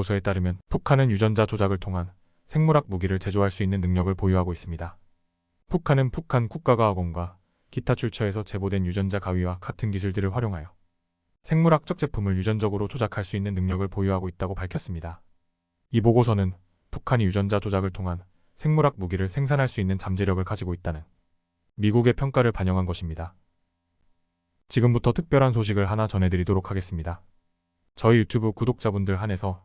보고서에 따르면 북한은 유전자 조작을 통한 생물학 무기를 제조할 수 있는 능력을 보유하고 있습니다. 북한은 북한 국가과학원과 기타 출처에서 제보된 유전자 가위와 같은 기술들을 활용하여 생물학적 제품을 유전적으로 조작할 수 있는 능력을 보유하고 있다고 밝혔습니다. 이 보고서는 북한이 유전자 조작을 통한 생물학 무기를 생산할 수 있는 잠재력을 가지고 있다는 미국의 평가를 반영한 것입니다. 지금부터 특별한 소식을 하나 전해드리도록 하겠습니다. 저희 유튜브 구독자분들 한해서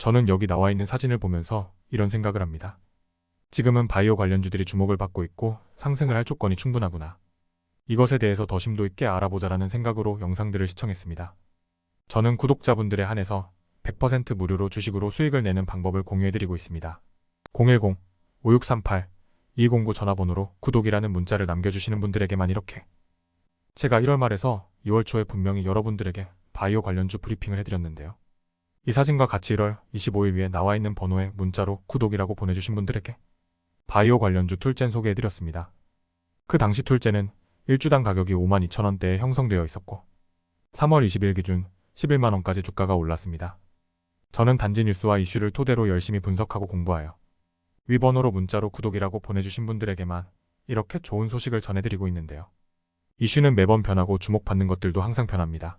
저는 여기 나와 있는 사진을 보면서 이런 생각을 합니다. 지금은 바이오 관련주들이 주목을 받고 있고 상승을 할 조건이 충분하구나. 이것에 대해서 더 심도 있게 알아보자라는 생각으로 영상들을 시청했습니다. 저는 구독자분들에 한해서 100% 무료로 주식으로 수익을 내는 방법을 공유해드리고 있습니다. 010-5638-2209 전화번호로 구독이라는 문자를 남겨주시는 분들에게만 이렇게 제가 1월 말에서 2월 초에 분명히 여러분들에게 바이오 관련주 브리핑을 해드렸는데요. 이 사진과 같이 1월 25일 위에 나와 있는 번호에 문자로 구독이라고 보내주신 분들에게 바이오 관련주 툴젠 소개해드렸습니다. 그 당시 툴젠은 1주당 가격이 52,000원대에 형성되어 있었고 3월 20일 기준 11만원까지 주가가 올랐습니다. 저는 단지 뉴스와 이슈를 토대로 열심히 분석하고 공부하여 위 번호로 문자로 구독이라고 보내주신 분들에게만 이렇게 좋은 소식을 전해드리고 있는데요. 이슈는 매번 변하고 주목받는 것들도 항상 변합니다.